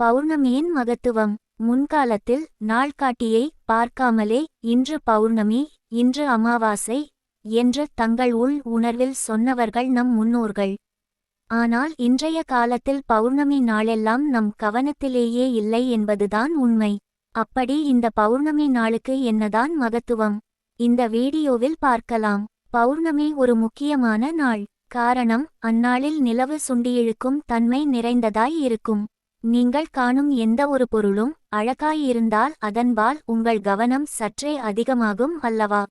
பௌர்ணமியின் மகத்துவம். முன்காலத்தில் நாள்காட்டியை பார்க்காமலே இன்று பௌர்ணமி இன்று அமாவாசை என்று தங்கள் உள் உணர்வில் சொன்னவர்கள் நம் முன்னோர்கள். ஆனால் இன்றைய காலத்தில் பௌர்ணமி நாளெல்லாம் நம் கவனத்திலேயே இல்லை என்பதுதான் உண்மை. அப்படி இந்த பௌர்ணமி நாளுக்கு என்னதான் மகத்துவம்? இந்த வீடியோவில் பார்க்கலாம். பௌர்ணமி ஒரு முக்கியமான நாள். காரணம் அந்நாளில் நிலவு சுண்டியிழுக்கும் தன்மை நிறைந்ததாய் இருக்கும். நீங்கள் காணும் எந்த ஒரு பொருளும் அழகாயிருந்தால் அதன்பால் உங்கள் கவனம் சற்றே அதிகமாகும் அல்லவா?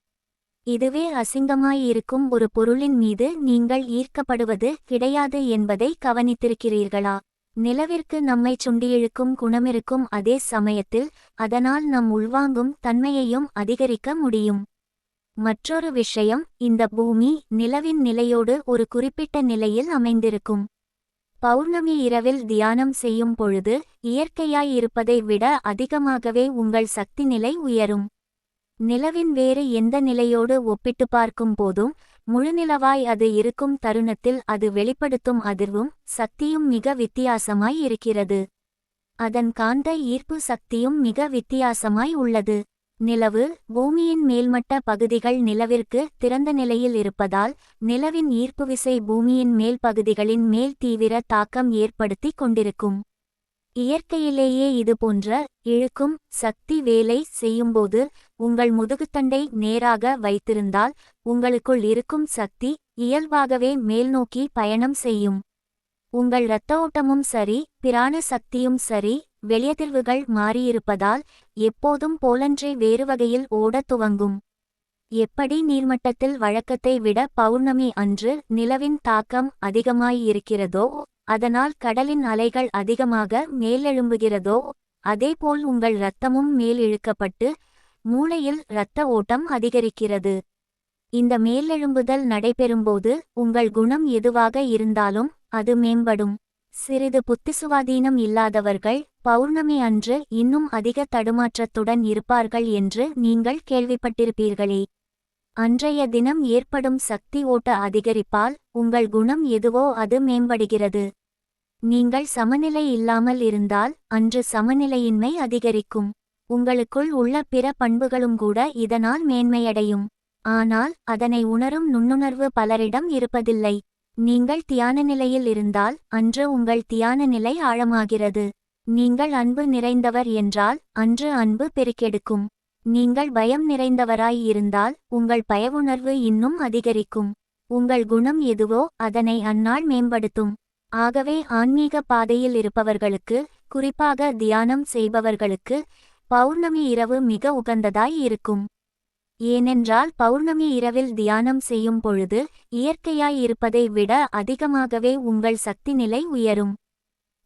இதுவே அசிங்கமாயிருக்கும் ஒரு பொருளின் மீது நீங்கள் ஈர்க்கப்படுவது கிடையாது என்பதை கவனித்திருக்கிறீர்களா? நிலவிற்கு நம்மை சுண்டியிழுக்கும் குணமிருக்கும் அதே சமயத்தில் அதனால் நம் உள்வாங்கும் தன்மையையும் அதிகரிக்க முடியும். மற்றொரு விஷயம் இந்த பூமி நிலவின் நிலையோடு ஒரு குறிப்பிட்ட நிலையில் அமைந்திருக்கும். பௌர்ணமி இரவில் தியானம் செய்யும் பொழுது இயற்கையாய் இருப்பதை விட அதிகமாகவே உங்கள் சக்தி நிலை உயரும். நிலவின் வேறு எந்த நிலையோடு ஒப்பிட்டு பார்க்கும் போதும் முழுநிலவாய் அது இருக்கும் தருணத்தில் அது வெளிப்படுத்தும் அதிர்வும் சக்தியும் மிக வித்தியாசமாய் இருக்கிறது. அதன் காந்த ஈர்ப்பு சக்தியும் மிக வித்தியாசமாய் உள்ளது. நிலவு பூமியின் மேல்மட்ட பகுதிகள் நிலவிற்கு திறந்த நிலையில் இருப்பதால் நிலவின் ஈர்ப்பு விசை பூமியின் மேல் பகுதிகளின் மேல் தீவிர தாக்கம் ஏற்படுத்தி கொண்டிருக்கும். இயற்கையிலேயே இதுபோன்ற இழுக்கும் சக்தி வேலை செய்யும்போது உங்கள் முதுகுத்தண்டை நேராக வைத்திருந்தால் உங்களுக்குள் இருக்கும் சக்தி இயல்பாகவே மேல்நோக்கி பயணம் செய்யும். உங்கள் இரத்த ஓட்டமும் சரி பிராண சக்தியும் சரி வெளியதிர்வுகள் மாறியிருப்பதால் எப்போதும் போலன்றே வேறு வகையில் ஓடத் துவங்கும். எப்படி நீர்மட்டத்தில் வழக்கத்தை விட பௌர்ணமி அன்று நிலவின் தாக்கம் அதிகமாயிருக்கிறதோ அதனால் கடலின் அலைகள் அதிகமாக மேலெழும்புகிறதோ அதேபோல் உங்கள் இரத்தமும் மேல் இழுக்கப்பட்டு மூளையில் இரத்த ஓட்டம் அதிகரிக்கிறது. இந்த மேலெழும்புதல் நடைபெறும்போது உங்கள் குணம் எதுவாக இருந்தாலும் அது மேம்படும். சிறிது புத்திசுவாதீனம் இல்லாதவர்கள் பௌர்ணமி அன்று இன்னும் அதிக தடுமாற்றத்துடன் இருப்பார்கள் என்று நீங்கள் கேள்விப்பட்டிருப்பீர்களே. அன்றைய தினம் ஏற்படும் சக்தி ஓட்ட அதிகரிப்பால் உங்கள் குணம் எதுவோ அது மேம்படுகிறது. நீங்கள் சமநிலை இல்லாமல் இருந்தால் அன்று சமநிலையின்மை அதிகரிக்கும். உங்களுக்குள் உள்ள பிற பண்புகளும் கூட இதனால் மேன்மையடையும். ஆனால் அதனை உணரும் நுண்ணுணர்வு பலரிடம் இருப்பதில்லை. நீங்கள் தியான நிலையில் இருந்தால் அன்று உங்கள் தியான நிலை ஆழமாகிறது. நீங்கள் அன்பு நிறைந்தவர் என்றால் அன்று அன்பு பெருக்கெடுக்கும். நீங்கள் பயம் நிறைந்தவராய் இருந்தால் உங்கள் பயவுணர்வு இன்னும் அதிகரிக்கும். உங்கள் குணம் எதுவோ அதனை அந்நாள் மேம்படுத்தும். ஆகவே ஆன்மீக பாதையில் இருப்பவர்களுக்கு குறிப்பாக தியானம் செய்பவர்களுக்கு பௌர்ணமி இரவு மிக உகந்ததாய் இருக்கும். ஏனென்றால் பௌர்ணமி இரவில் தியானம் செய்யும் பொழுது இயற்கையாய் இருப்பதை விட அதிகமாகவே உங்கள் சக்தி நிலை உயரும்.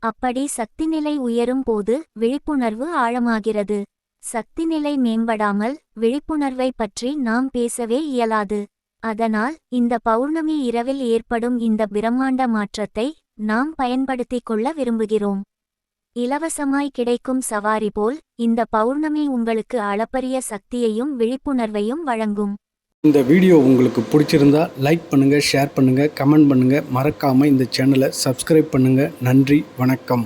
அப்படி சக்தி நிலை உயரும் போது விழிப்புணர்வு ஆழமாகிறது. சக்தி நிலை மேம்படாமல் விழிப்புணர்வை பற்றி நாம் பேசவே இயலாது. அதனால் இந்த பௌர்ணமி இரவில் ஏற்படும் இந்த பிரம்மாண்ட மாற்றத்தை நாம் பயன்படுத்திக் கொள்ள விரும்புகிறோம். இலவசமாய் கிடைக்கும் சவாரி போல் இந்த பௌர்ணமி உங்களுக்கு அளப்பரிய சக்தியையும் விழிப்புணர்வையும் வழங்கும். இந்த வீடியோ உங்களுக்கு பிடிச்சிருந்தா லைக் பண்ணுங்கள் ஷேர் பண்ணுங்கள் கமெண்ட் பண்ணுங்கள் மறக்காமல் இந்த சேனலை சப்ஸ்கிரைப் பண்ணுங்கள் நன்றி வணக்கம்.